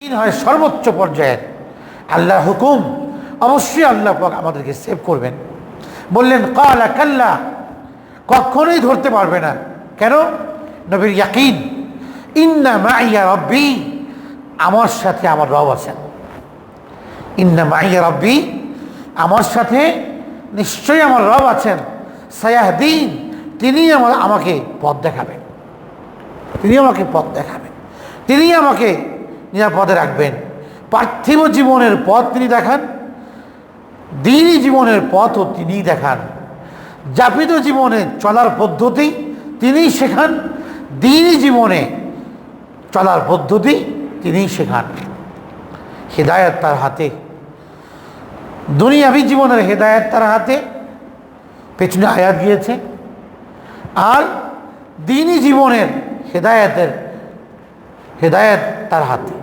দিন হয় সর্বোচ্চ পর্যায়ের আল্লাহ হুকুম। অবশ্যই আল্লাহ পাক আমাদেরকে সেভ করবেন। বললেন, কালা কাল্লা। কখনোই ধরতে পারবে না। কেন? নবীর ইয়াকিন, ইন্না মাইয়া রব্বি। আমার সাথে আমার রব আছেন। ইন্না মাইয়া রব্বি। আমার সাথে নিশ্চয়ই আমার রব আছেন। সায়াহদিন। তিনি আমার, আমাকে পথ দেখাবেন। তিনি আমাকে পথ দেখাবেন। তিনি আমাকে নিরাপদে রাখবেন। পার্থিব জীবনের পথ তিনি দেখান, দিনই জীবনের পথও তিনিই দেখান। যাপিত জীবনে চলার পদ্ধতি তিনিই শেখান, দিনই জীবনে চলার পদ্ধতি তিনিই শেখান। হেদায়ত তার হাতে। দুনিয়াবি জীবনের হেদায়ত তার হাতে। পেছনে আয়াত গিয়েছে। আর দিনই জীবনের হেদায়তের হেদায়ত তার হাতে।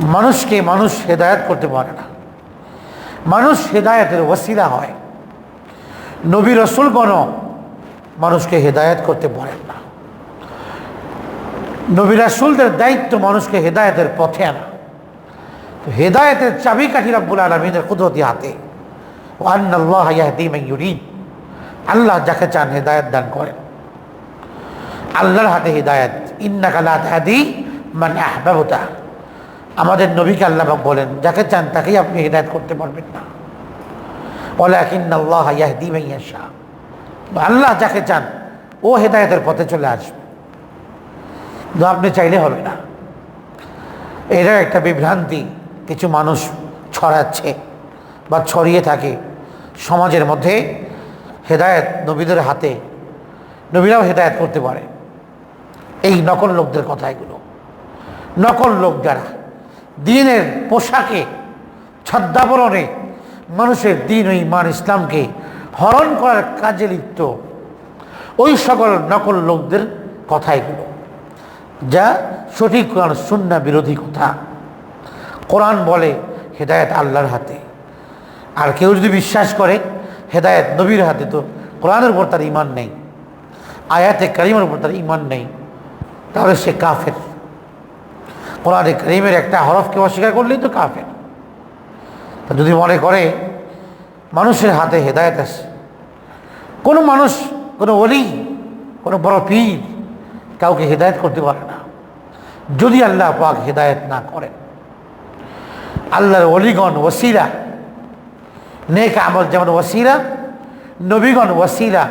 মানুষকে মানুষ হেদায়ত করতে পারে না। মানুষ হেদায়তের ওসিলা হয়। নবী রসুলগণ মানুষকে হেদায়ত করতে পারেন না। নবী রাসুলদের দায়িত্ব মানুষকে হেদায়তের পথে আনা। তো হেদায়তের চাবিকাঠি রব্বুল আলমিনের কুদরতি হাতে। ও আল্লাহ যাকে চান হেদায়ত দান করেন। আল্লাহর হাতে হেদায়ত। ইন্নাকা লা মানে মান আহবাবতা। আমাদের নবীকে আল্লাহবাক বলেন, যাকে চান তাকেই আপনি হেদায়ত করতে পারবেন না। ওলাকিন আল্লাহ ইয়াহদি মান ইয়াশা। আল্লাহ যাকে চান, ও হেদায়তের পথে চলে আসবে। কিন্তু আপনি চাইলে হবে না। এটা একটা বিভ্রান্তি, কিছু মানুষ ছড়াচ্ছে বা ছড়িয়ে থাকে সমাজের মধ্যে হেদায়েত নবীদের হাতে। নবীরাও হেদায়েত করতে পারে। এই নকল লোকদের কথা এগুলো। নকল লোক যারা দিনের পোশাকে, ছদ্মাবরণে মানুষের দিন ও ইমান ইসলামকে হরণ করার কাজে লিপ্ত। ওই সকল নকল লোকদের কথা এগুলো, যা সঠিক কোরআন সুন্না বিরোধী কথা। কোরআন বলে হেদায়েত আল্লাহর হাতে। আর কেউ যদি বিশ্বাস করে হেদায়েত নবীর হাতে, তো কোরআনের উপর তার ইমান নেই, আয়াতে কারিমের উপর তার ইমান নেই। তাহলে সে কাফের। কোরআনে করিমের একটা হরফকে অস্বীকার করলেই তো কাফের। যদি মনে করে, মানুষের হাতে হেদায়েত আছে। কোনো মানুষ, কোনো অলি কোনো বড় পীর কাউকে হেদায়েত করতে পারে না। যদি আল্লাহ পাক হেদায়েত না করেন, আল্লাহর অলিগণ ওসিরা নেক আমল যেমন ওসিরা নবীগণ ওসিলা,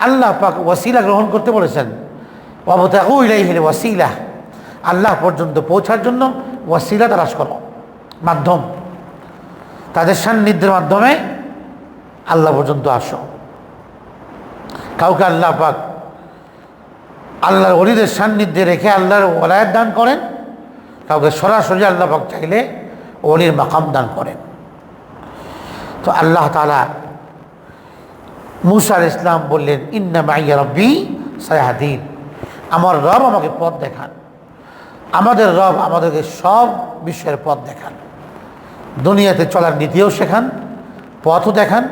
আল্লাহ পাক ওসিলা গ্রহণ করতে বলেছেন অবতাকু ইলাই হেলে ওসিলা। আল্লাহ পর্যন্ত পৌঁছার জন্য ওসিলা তালাশ করো। মাধ্যম। তাদের সান্নিধ্যের মাধ্যমে আল্লাহ পর্যন্ত আসো। কাউকে আল্লাহ পাক আল্লাহর অলিদের সান্নিধ্যে রেখে আল্লাহর ওলায়ত দান করেন, কাউকে সরাসরি আল্লাহ পাক চাইলে অলির মাকাম দান করেন। তো আল্লাহ তালা মুসার ইসলাম বললেন, ইন্না মাইয়া রব্বি সায়াহাদিন। আমার রব আমাকে পথ দেখান। আমাদের রব আমাদেরকে সব বিষয়ের পথ দেখান। দুনিয়াতে চলার নীতিও শেখান, পথও দেখান,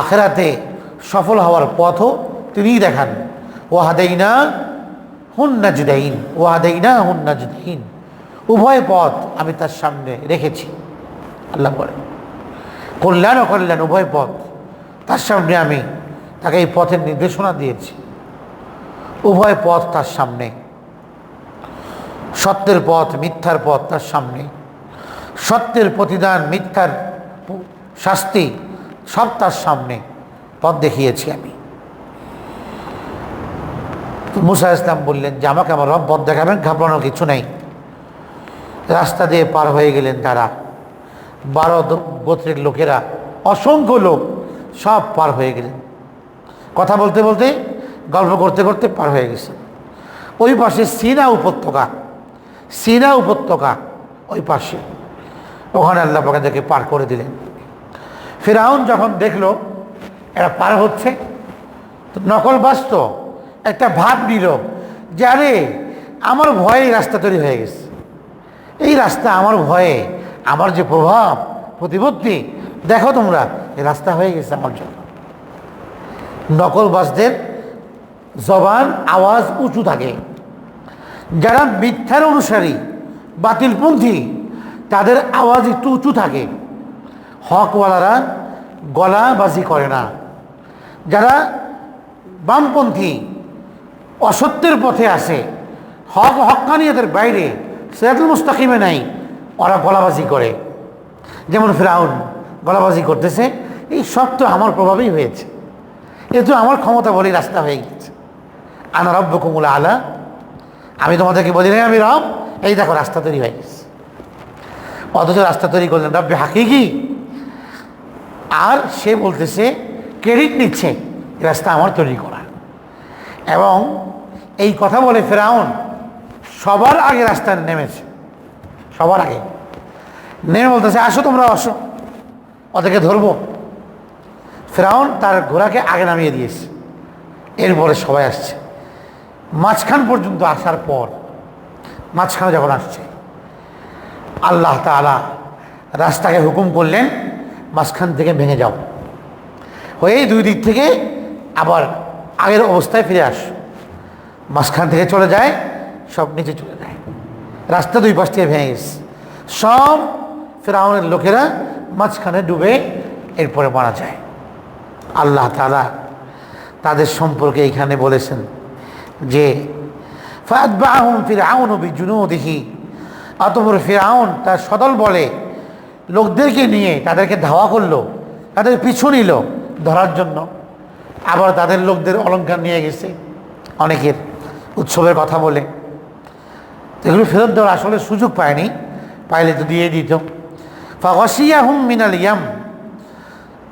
আখেরাতে সফল হওয়ার পথও তিনিই দেখান। ওয়াহাদাইনা হুন্না জুদাইন ওয়াহাদাইনা হুন্না জুদাইন উভয় পথ আমি তার সামনে রেখেছি। আল্লাহ বলেন কল্যাণ ও কল্যাণ উভয় পথ তার সামনে আমি তাকে এই পথের নির্দেশনা দিয়েছি। উভয় পথ তার সামনে সত্যের পথ, মিথ্যার পথ তার সামনে। সত্যের প্রতিদান, মিথ্যার শাস্তি সব তার সামনে পথ দেখিয়েছি আমি। মুসা ইসলাম বললেন, যে আমাকে আমার রব পথ দেখাবেন, ঘাবড়ানোর কিছু নেই। রাস্তা দিয়ে পার হয়ে গেলেন তারা বারো গোত্রের লোকেরা, অসংখ্য লোক সব পার হয়ে গেলেন। কথা বলতে বলতে, গল্প করতে করতে পার হয়ে গেছে। ওই পাশে সিনা উপত্যকা সিনা উপত্যকা ওই পাশে। ওখানে আল্লাহ পাকাদেরকে পার করে দিলেন। ফেরাউন যখন দেখল, এরা পার হচ্ছে নকল বাস্ত, একটা ভাব নিল, যে আরে, আমার ভয়ে রাস্তা তৈরি হয়ে গেছে। এই রাস্তা আমার ভয়ে, আমার যে প্রভাব, প্রতিপত্তি, দেখো তোমরা, এই রাস্তা হয়ে গেছে আমার জন্য। নকলবাসদের জবান, আওয়াজ উঁচু থাকে। যারা মিথ্যার অনুসারী, বাতিলপন্থী, তাদের আওয়াজ একটু উঁচু থাকে। হকওয়ালারা গলাবাজি করে না। যারা বামপন্থী, অসত্যের পথে আসে, হক হকানিয়তের বাইরে, সেরাতুল মুস্তাকিমে নাই, ওরা গলাবাজি করে। যেমন ফেরাউন গলাবাজি করতেছে, এই সব তো আমার প্রভাবেই হয়েছে। এ তো আমার ক্ষমতা বলেই রাস্তা হয়ে গেছে। আনা রব্য কুমুল আলা আমি তোমাদেরকে বলি নাই আমি রব, এই দেখো রাস্তা তৈরি হয়ে গেছে। অথচ রাস্তা তৈরি করলেন রব্বে হাকিকি। আর সে বলতেছে, ক্রেডিট নিচ্ছে রাস্তা আমার তৈরি করা। এবং এই কথা বলে ফেরাউন, সবার আগে রাস্তায় নেমেছে। সবার আগে। নেমে বলতেছে, আসো তোমরা, আসো। ওদেরকে ধরবো। ফেরাউন তার ঘোড়াকে আগে নামিয়ে দিয়েছে। এরপরে সবাই আসছে। মাঝখান পর্যন্ত আসার পর, মাঝখানে যখন আসছে, আল্লাহ তাআলা রাস্তাকে হুকুম করলেন, মাঝখান থেকে ভেঙে যাও। হয়ে দুই দিক থেকে আবার আগের অবস্থায় ফিরে আস। মাঝখান থেকে চলে যায়, সব নিচে চলে যায়। রাস্তা দুই পাশ থেকে ভেঙে গেছে। সব ফেরাউনের লোকেরা মাঝখানে ডুবে এরপরে মারা যায়। আল্লাহ তালা তাদের সম্পর্কে এখানে বলেছেন যে, ফাতবাহুম ফিরআউন বিজুনুদিহি। অতপর ফিরআউন তার সদল বলে, লোকদেরকে নিয়ে তাদেরকে ধাওয়া করল, তাদের পিছু নিল ধরার জন্য। আবার তাদের লোকদের অলংকার নিয়ে গেছে। অনেকের উৎসবের কথা বলে। এগুলো ফেরত দেওয়ার আসলে সুযোগ পায়নি, পাইলে তো দিয়ে দিত। ফাগসিয়া হুম মিনাল ইয়াম।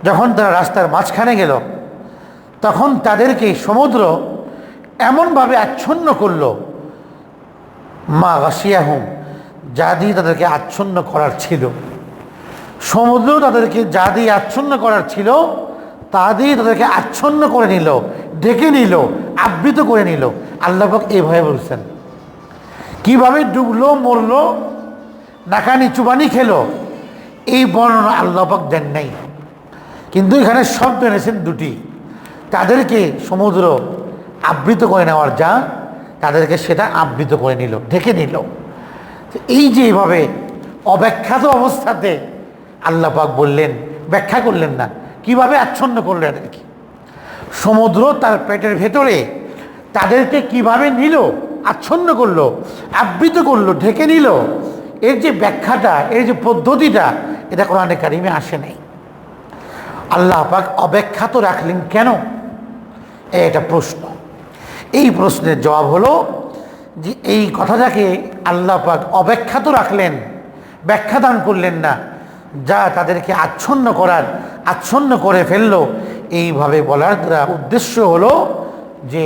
যখন তারা রাস্তার মাঝখানে গেল, তখন তাদেরকে সমুদ্র এমনভাবে আচ্ছন্ন করল। মা গাছিয়া হুম যা দিয়ে তাদেরকে আচ্ছন্ন করার ছিল। সমুদ্র তাদেরকে যা দিয়ে আচ্ছন্ন করার ছিল, তা দিয়ে তাদেরকে আচ্ছন্ন করে নিল ঢেকে নিল, আবৃত করে নিল। আল্লাহবাক এইভাবে বলছেন। কীভাবে ডুবলো, মরলো, নাকানি চুবানি খেলো, এই বর্ণনা আল্লাহবাক দেন নাই। কিন্তু এখানে শব্দ এনেছেন দুটি। তাদেরকে সমুদ্র আবৃত করে নেওয়ার যা তাদেরকে সেটা আবৃত করে নিল, ঢেকে নিল। এই যে এইভাবে অব্যাখ্যাত অবস্থাতে আল্লাহ পাক বললেন, ব্যাখ্যা করলেন না, কীভাবে আচ্ছন্ন করলেন আর কি? সমুদ্র তার পেটের ভেতরে তাদেরকে কীভাবে নিল, আচ্ছন্ন করল, আবৃত করল, ঢেকে নিল, এর যে ব্যাখ্যাটা, এর যে পদ্ধতিটা, এটা কোরআনে কারিমে আসে নাই। আল্লাহ পাক অব্যাখ্যাত রাখলেন কেন? এ একটা প্রশ্ন। এই প্রশ্নের জবাব হলো যে এই কথাটাকে আল্লাহ পাক অব্যাখ্যাত রাখলেন, ব্যাখ্যা দান করলেন না, যা তাদেরকে আচ্ছন্ন করার, আচ্ছন্ন করে ফেলল। এইভাবে বলার দ্বারা উদ্দেশ্য হলো যে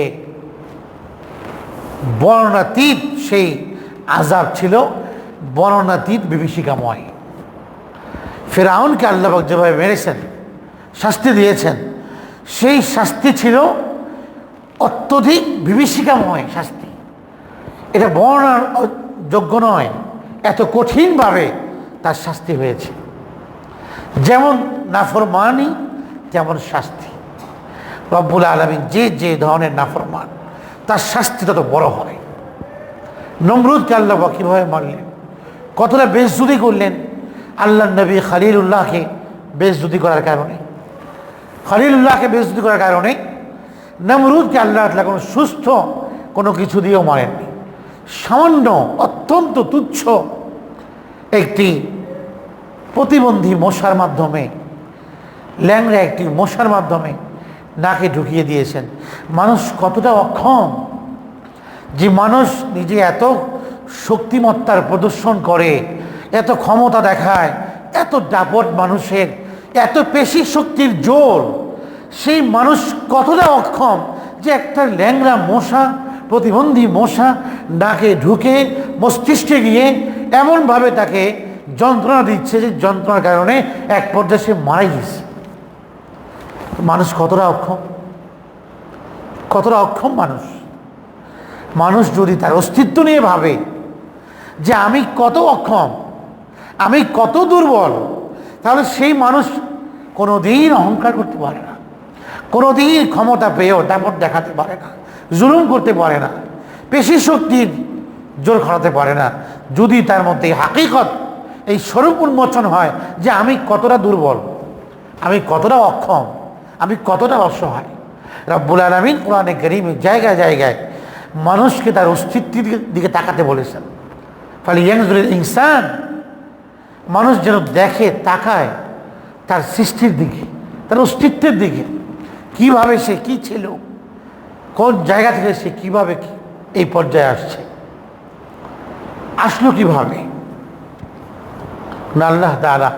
বর্ণাতীত সেই আজাব ছিল বর্ণাতীত বিভীষিকাময়। ফেরাউনকে আল্লাহবাক যেভাবে মেরেছেন, শাস্তি দিয়েছেন, সেই শাস্তি ছিল অত্যধিক বিভীষিকাময় শাস্তি। এটা বর্ণার যোগ্য নয়, এত কঠিনভাবে তার শাস্তি হয়েছে। যেমন নাফরমানি, তেমন শাস্তি। রব্বুল আলমিন যে যে ধরনের নাফরমান, তার শাস্তি তত বড় হয়। নমরুদকে আল্লাহ কীভাবে মারলেন। কতটা বেজুদি করলেন। আল্লাহ নবী খালিল খালিলুল্লাহকে বেজুদি করার কারণে। খালিল খালিলুল্লাহকে বেজুদি করার কারণে নমরুদকে আল্লাহ তালা কোনো সুস্থ কোনো কিছু দিয়েও মারেননি। সামান্য, অত্যন্ত তুচ্ছ একটি প্রতিবন্ধী মশার মাধ্যমে, ল্যাংড়া একটি মশার মাধ্যমে নাকে ঢুকিয়ে দিয়েছেন। মানুষ কতটা অক্ষম যে মানুষ নিজে এত শক্তিমত্তার প্রদর্শন করে, এত ক্ষমতা দেখায়, এত দাপট মানুষের, এত পেশি শক্তির জোর সেই মানুষ কতটা অক্ষম যে একটা ল্যাংড়া মশা, প্রতিবন্ধী মশা নাকে ঢুকে মস্তিষ্কে গিয়ে এমনভাবে তাকে যন্ত্রণা দিচ্ছে যে যন্ত্রণার কারণে এক পর্যায়ে সে মারা গেছে। মানুষ কতটা অক্ষম? কতটা অক্ষম মানুষ? মানুষ যদি তার অস্তিত্ব নিয়ে ভাবে যে আমি কত অক্ষম, আমি কত দুর্বল, তাহলে সেই মানুষ কোনো দিন অহংকার করতে পারে না। কোনো দিন ক্ষমতা পেয়েও দাপট দেখাতে পারে না, জুলুম করতে পারে না, পেশি শক্তির জোর খাটাতে পারে না। যদি তার মধ্যে হাকিকত, এই স্বরূপ উন্মোচন হয় যে আমি কতটা দুর্বল, আমি কতটা অক্ষম, আমি কতটা অসহায়, রব্বুল আলমিন কোরআনে গরিমের জায়গায় জায়গায় মানুষকে তার অস্তিত্বের দিকে তাকাতে বলেছেন। ফলে ইয়াংজুরের ইনসান, মানুষ যেন দেখে, তাকায় তার সৃষ্টির দিকে, তার অস্তিত্বের দিকে। কীভাবে সে কি ছিল? কোন জায়গা থেকে সে কীভাবে এই পর্যায়ে আসছে? আসলো কীভাবে? না আল্লাহ তাআলা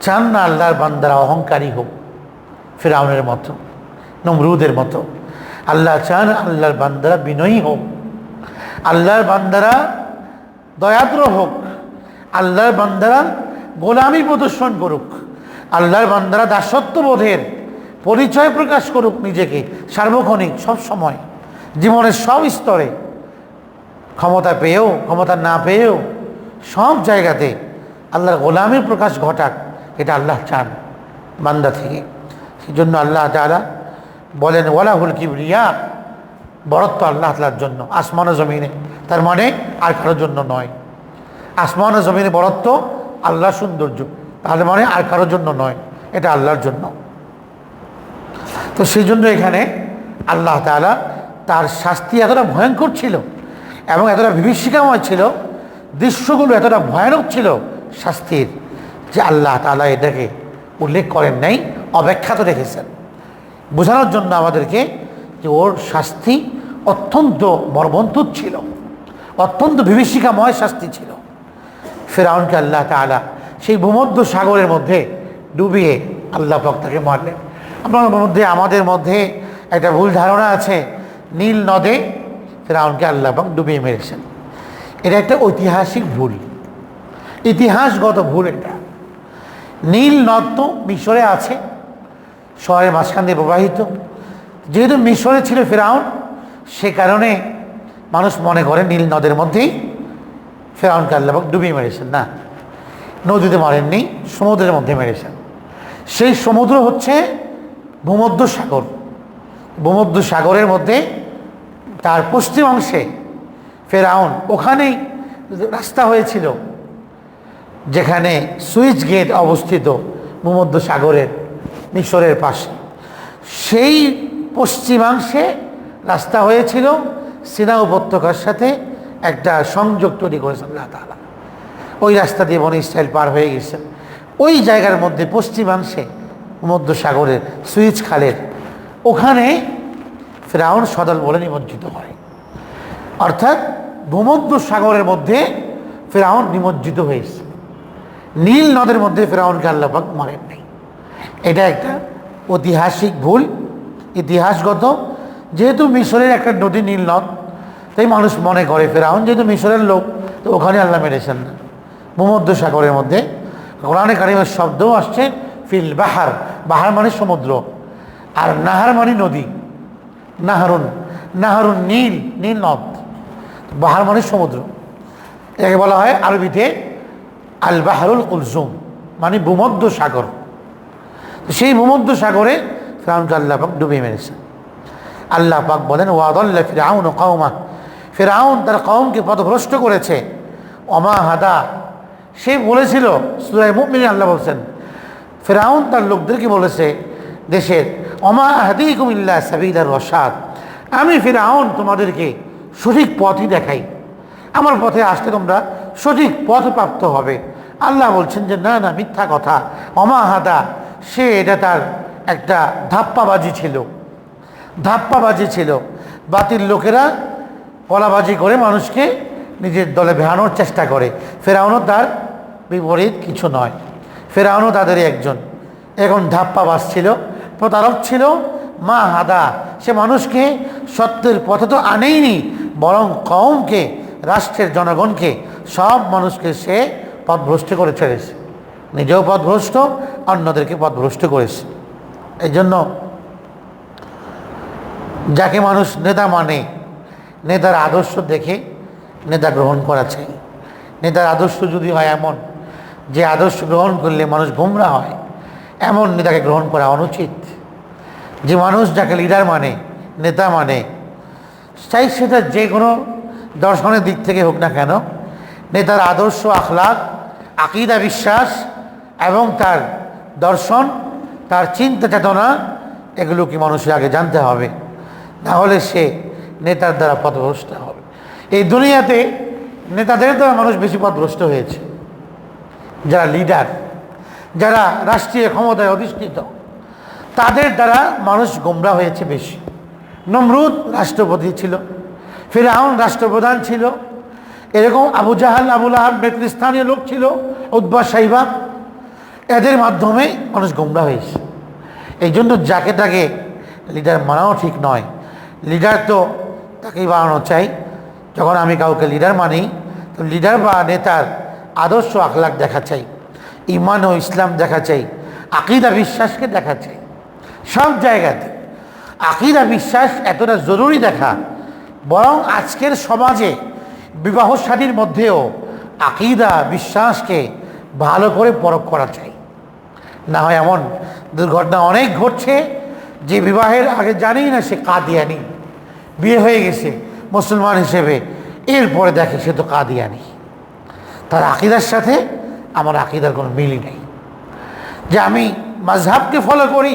চান না আল্লাহর বান্দারা অহংকারী হোক, ফেরাউনের মতো, নমরুদের মতো। আল্লাহ চান আল্লাহর বান্দারা বিনয়ী হোক। আল্লাহর বান্দারা দয়াদ্র হোক। আল্লাহর বান্দারা গোলামি প্রদর্শন করুক। আল্লাহর বান্দারা দাসত্ববোধের পরিচয় প্রকাশ করুক নিজেকে, সার্বক্ষণিক, সব সময়। জীবনের সব স্তরে। ক্ষমতা পেয়েও, ক্ষমতা না পেয়েও, সব জায়গাতে আল্লাহর গোলামের প্রকাশ ঘটাক, এটা আল্লাহ চান, বান্দা থেকে। সেই জন্য আল্লাহ তালা বলেন, ওয়ালাহুল কিবরিয়া বরত্ব আল্লাহ তালার জন্য, আসমান ও জমিনে। তার মানে আর কারোর জন্য নয়। আসমান ও জমিনে বরত্ব আল্লাহ সৌন্দর্য। তাহলে মানে আর কারোর জন্য নয়, এটা আল্লাহর জন্য। তো সেই জন্য এখানে আল্লাহ তাআলা তার শাস্তি এতটা ভয়ঙ্কর ছিল এবং এতটা বিভীষিকাময় ছিল, দৃশ্যগুলো এতটা ভয়ানক ছিল শাস্তির যে আল্লাহ তাআলা এটাকে উল্লেখ করেন নাই অব্যাখ্যাত রেখেছেন। বোঝানোর জন্য আমাদেরকে যে ওর শাস্তি অত্যন্ত মর্মন্তুদ ছিল, অত্যন্ত বিভীষিকাময় শাস্তি ছিল। ফেরাউনকে আল্লাহ তাআলা সেই ভূমধ্য সাগরের মধ্যে ডুবিয়ে আল্লাহ পাক তাকে মারলেন। আপনার মধ্যে, আমাদের মধ্যে একটা ভুল ধারণা আছে। নীল নদে ফেরাউনকে আল্লাহ পাক ডুবিয়ে মেরেছেন। এটা একটা ঐতিহাসিক ভুল। ইতিহাসগত ভুল এটা। নীল নদ তো মিশরে আছে, শহরের মাঝখান দিয়ে প্রবাহিত। যেহেতু মিশরে ছিল ফেরাউন, সে কারণে মানুষ মনে করে নীল নদের মধ্যেই ফেরাউনকে আল্লাহবাক ডুবিয়ে মেরেছেন। না, নদীতে মারেননি, সমুদ্রের মধ্যে মেরেছেন। সেই সমুদ্র হচ্ছে ভূমধ্য সাগর ভূমধ্য সাগরের মধ্যে তার পশ্চিম অংশে ফেরাউন ওখানেই রাস্তা হয়েছিল, যেখানে সুইচ গেট অবস্থিত ভূমধ্য সাগরের মিশরের পাশে। সেই পশ্চিমাংশে রাস্তা হয়েছিল সিনা উপত্যকার সাথে একটা সংযোগ তৈরি করেছেন আল্লাহ তাআলা। ওই রাস্তা দিয়ে বন ইসরায়েল পার হয়ে গেছেন ওই জায়গার মধ্যে পশ্চিমাংশে ভূমধ্য সাগরের সুইচ খালের ওখানে ফেরাউন সদল বলে নিমজ্জিত হয়। অর্থাৎ ভূমধ্য সাগরের মধ্যে ফেরাউন নিমজ্জিত হয়েছে। নীল নদের মধ্যে ফেরাউনকে আল্লাপাক মারেন নাই। এটা একটা ঐতিহাসিক ভুল, ইতিহাসগত। যেহেতু মিশরের একটা নদী নীল নদ, তাই মানুষ মনে করে ফেরাউন যেহেতু মিশরের লোক, তো ওখানে আল্লাহ মেরেছেন না। ভূমধ্য সাগরের মধ্যে কোরআনে কারিমের শব্দও আসছে, ফিল বাহার। বাহার মানে সমুদ্র, আর নাহার মানে নদী। নাহারুন নাহারুন নীল নীল নদ। বাহার মানে সমুদ্র। এটাকে বলা হয় আরবিতে আল বাহারুল কুলজুম মানে ভূমধ্য সাগর। সেই ভূমধ্য সাগরে ফেরাউনকে আল্লাহ পাক ডুবিয়ে মেরেছে। আল্লাহ পাক বলেন, ওয়াদল্লা ফিরাউন কৌমা ফেরাউন তার কৌমকে পথভ্রষ্ট করেছে। অমা হাদা, সে বলেছিল সুরাই মুমিন আল্লাহ বলছেন ফেরাউন তার লোকদেরকে বলেছে, দেশের, অমা হাদি কুমিল্লা সাবিদার রসাদ আমি ফেরাউন তোমাদেরকে সঠিক পথই দেখাই। আমার পথে আসতে তোমরা সঠিক পথ প্রাপ্ত হবে। আল্লাহ বলছেন যে, না না, মিথ্যা কথা। অমা হাদা, সে এটা তার একটা ধাপ্পাবাজি ছিল। ধাপ্পাবাজি ছিল। বাতিল লোকেরা কলাবাজি করে মানুষকে নিজের দলে ভেড়ানোর চেষ্টা করে। ফেরাউনও তার বিপরীত কিছু নয়। ফেরাউনও তাদেরই একজন। এখন ধাপ্পাবাজ ছিল প্রতারক ছিল, মা হাদা, সে মানুষকে সত্যের পথে তো আনেইনি, বরং কমকে রাষ্ট্রের জনগণকে, সব মানুষকে সে পথভ্রষ্ট করে ছেড়েছে। নিজেও পথভ্রষ্ট, অন্যদেরকে পথভ্রষ্ট করেছে। এই জন্য যাকে মানুষ নেতা মানে নেতার আদর্শ দেখে নেতা গ্রহণ করা চাই। নেতার আদর্শ যদি হয় এমন যে আদর্শ গ্রহণ করলে মানুষ গুমরা হয়, এমন নেতাকে গ্রহণ করা অনুচিত। যে মানুষ যাকে লিডার মানে নেতা মানে চাই সেটা যে কোনো দর্শনের দিক থেকে হোক না কেন, নেতার আদর্শ আখলাক আকিদা, বিশ্বাস এবং তার দর্শন, তার চিন্তা, চেতনা, এগুলো কি মানুষের আগে জানতে হবে। না হলে সে নেতার দ্বারা পথভ্রষ্ট হবে। এই দুনিয়াতে নেতাদের দ্বারা মানুষ বেশি পথভ্রষ্ট হয়েছে। যারা লিডার যারা রাষ্ট্রীয় ক্ষমতায় অধিষ্ঠিত, তাদের দ্বারা মানুষ গোমরা হয়েছে বেশি। নমরুদ রাষ্ট্রপতি ছিল ফিরাউন রাষ্ট্রপ্রধান ছিল, এরকম আবু জাহাল আবুল আহাব নেতৃস্থানীয় লোক ছিল উদ্বাস সাহিবা এদের মাধ্যমে মানুষ গোমরা হয়েছে। এই জন্য যাকে তাকে লিডার মানাও ঠিক নয়। লিডার তো তাকেই বানানো চাই। যখন আমি কাউকে লিডার মানি, তো লিডার বা নেতার আদর্শ আখলাক দেখা চাই ইমান ও ইসলাম দেখা চাই আকিদা বিশ্বাসকে দেখা চাই সব জায়গাতে আকিদা বিশ্বাস এতটা জরুরি দেখা, বরং আজকের সমাজে বিবাহ শাদীর মধ্যেও আকিদা বিশ্বাসকে ভালো করে পরখ করা চাই। না হয় এমন দুর্ঘটনা অনেক ঘটছে যে বিবাহের আগে জানি না সে কাদিয়ানি, বিয়ে হয়ে গেছে মুসলমান হিসেবে, এরপরে দেখে সে তো কাদিয়ানি। তার আকিদার সাথে আমার আকিদার কোনো মিলই নেই। যে আমি মাঝহাবকে ফলো করি,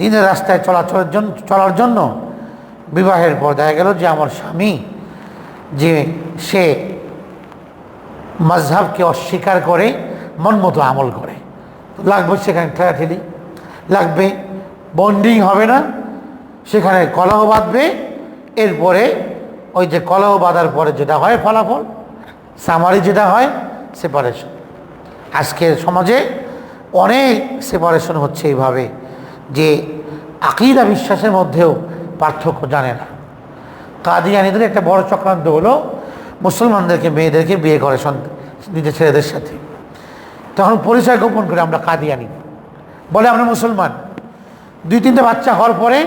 দিনের রাস্তায় চলাচলের জন্য চলার জন্য বিবাহের পর দেখা গেল যে আমার স্বামী, যে সে মাঝহাবকে অস্বীকার করে, মন মতো আমল করে। লাগবে সেখানে ঠেলাঠেলি, লাগবে বন্ডিং হবে না, সেখানে কলহ বাঁধবে, এরপরে ওই যে কলহ বাঁধার পরে যেটা হয় ফলাফল সামারি যেটা হয় সেপারেশন আজকের সমাজে অনেক সেপারেশন হচ্ছে এইভাবে যে আকিদা বিশ্বাসের মধ্যেও পার্থক্য জানে না। কাদিয়ানিদের একটা বড় চক্রান্ত হলো, মুসলমানদেরকে, মেয়েদেরকে বিয়ে করে নিজের ছেলেদের সাথে। তখন পরিচয় গোপন করে আমরা কাদিয়ানি। বলে আমরা মুসলমান। দুই তিনটে বাচ্চা হওয়ার পরে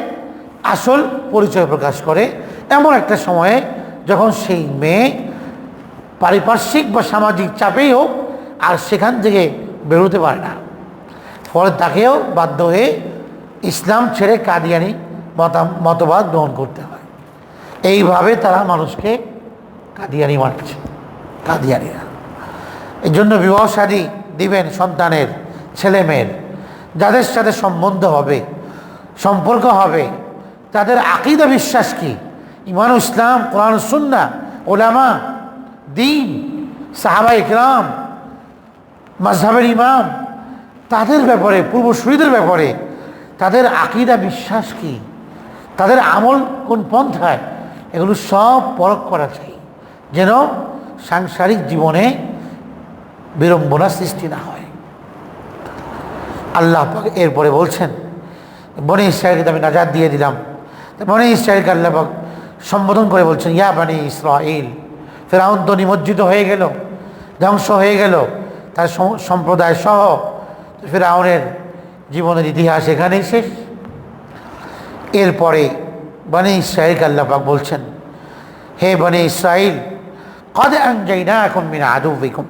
আসল পরিচয় প্রকাশ করে, এমন একটা সময়ে যখন সেই মেয়ে পারিপার্শ্বিক বা সামাজিক চাপেই হোক আর সেখান থেকে বেরোতে পারে না। ফলে তাকেও বাধ্য হয়ে ইসলাম ছেড়ে কাদিয়ানি মতা মতবাদ গ্রহণ করতে হয়। এইভাবে তারা মানুষকে কাদিয়ানি মানছে, কাদিয়ানিরা। এই জন্য বিবাহ শাদী দিবেন সন্তানের ছেলে মেয়ের যাদের সাথে সম্বন্ধ হবে, সম্পর্ক হবে, তাদের আকিদা বিশ্বাস কি? ইমান ইসলাম, কোরআন সুন্না ওলামা দিন, সাহাবা ইকরাম মাজহাবের ইমাম, তাদের ব্যাপারে পূর্বসূরীদের ব্যাপারে, তাদের আকিদা বিশ্বাস কি? তাদের আমল কোন পন্থায়? এগুলো সব পরখ করা চাই, যেন সাংসারিক জীবনে বিড়ম্বনা সৃষ্টি না হয়। আল্লাহ এরপরে বলছেন, বনে ইসরায়েলকে আমি নাজাদ দিয়ে দিলাম। বনে ইসরায়েলকে আল্লাহ সম্বোধন করে বলছেন, ইয়া বানি ইসরাইল ফেরাউন তো নিমজ্জিত হয়ে গেল, ধ্বংস হয়ে গেল, তার সম্প্রদায় সহ ফেরাউনের জীবনের ইতিহাস এখানেই শেষ। এরপরে বনে ইসরায়েলকে আল্লাহ পাক বলছেন, হে বনে ইসরাইল, কদে আনজাই না এখন মিনা আদু বিকুম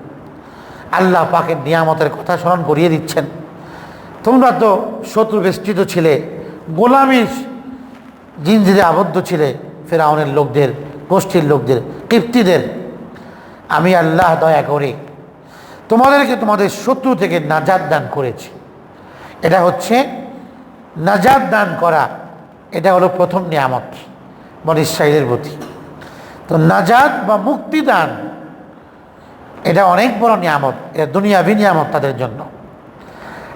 আল্লাহ পাকের নিয়ামতের কথা স্মরণ করিয়ে দিচ্ছেন। তোমরা তো শত্রু বেষ্টিত ছিলে গোলামির জিনজিরে আবদ্ধ ছিলে ফেরাউনের লোকদের গোষ্ঠীর লোকদের, কীর্তিদের। আমি আল্লাহ দয়া করে তোমাদেরকে তোমাদের শত্রু থেকে নাজাদ দান করেছি। এটা হচ্ছে নাজাদ দান করা। এটা হলো প্রথম নিয়ামত ইসরায়েলের প্রতি। তো নাজাদ বা মুক্তিদান এটা অনেক বড় নিয়ামত। এটা দুনিয়াবি নিয়ামত তাদের জন্য।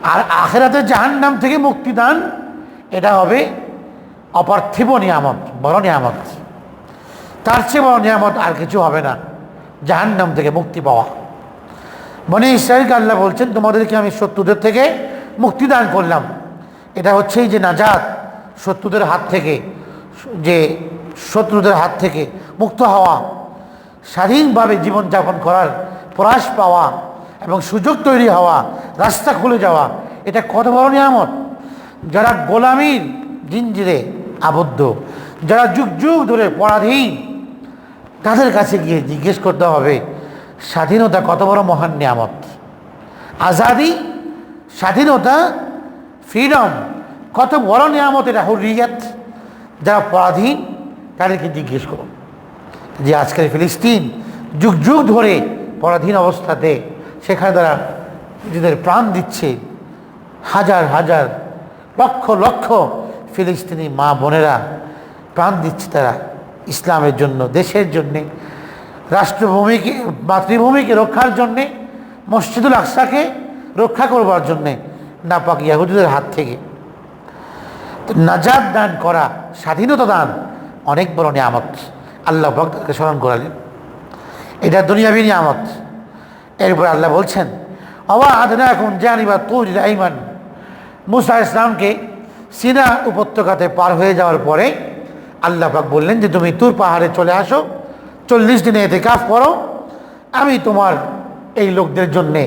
আর আখেরাতে জাহান্নাম থেকে মুক্তিদান এটা হবে অপার্থিব নিয়ামত, বড় নিয়ামত। তার চেয়ে বড় নিয়ামত আর কিছু হবে না। জাহান্নাম থেকে মুক্তি পাওয়া। মনে ইসরায়েলকে আল্লাহ বলছেন, তোমাদেরকে আমি শত্রুদের থেকে মুক্তি দান করলাম। এটা হচ্ছে এই যে নাজাত, শত্রুদের হাত থেকে, যে শত্রুদের হাত থেকে মুক্ত হওয়া, স্বাধীনভাবে জীবনযাপন করার প্রয়াস পাওয়া এবং সুযোগ তৈরি হওয়া, রাস্তা খুলে যাওয়া, এটা কত বড় নিয়ামত? যারা গোলামীর জিঞ্জিরে আবদ্ধ, যারা যুগ যুগ ধরে পরাধীন তাদের কাছে গিয়ে জিজ্ঞেস করতে হবে, স্বাধীনতা কত বড় মহান নিয়ামত? আজাদি, স্বাধীনতা, ফ্রিডম, কত বড় নিয়ামত এটা হুরিয়াত যারা পরাধীন, তাদেরকে জিজ্ঞেস করুন। যে আজকের ফিলিস্তিন যুগ যুগ ধরে পরাধীন অবস্থাতে, সেখানে তারা নিজেদের প্রাণ দিচ্ছে। হাজার হাজার লক্ষ লক্ষ ফিলিস্তিনি মা বোনেরা প্রাণ দিচ্ছে তারা। ইসলামের জন্য, দেশের জন্যে, রাষ্ট্রভূমিকে, মাতৃভূমিকে রক্ষার জন্যে, মসজিদুল আকসাকে রক্ষা করবার জন্যে নাপাক ইয়াহুদীদের হাত থেকে। নাজাদ দান করা, স্বাধীনতা দান অনেক বড় নিয়ামত। আল্লাহ ভক্তকে স্মরণ করালেন। এটা দুনিয়াবি নিয়ামত। এরপর আল্লাহ বলছেন, অবা আদনা এখন জানি বা তুর আইমান। মুসা ইসলামকে সিনা উপত্যকাতে পার হয়ে যাওয়ার পরে আল্লাহ পাক বললেন যে, তুমি তুর পাহাড়ে চলে আসো, চল্লিশ দিনে এতে কাজ করো। আমি তোমার এই লোকদের জন্যে,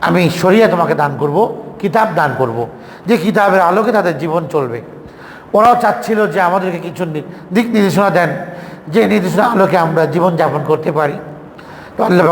আমি সরিয়ে তোমাকে দান করব, কিতাব দান করব। যে কিতাবের আলোকে তাদের জীবন চলবে। ওরাও চাচ্ছিল যে আমাদেরকে কিছু দিক নির্দেশনা দেন। যে নির্দেশনা আলোকে আমরা জীবন যাপন করতে পারি। তো আল্লাহ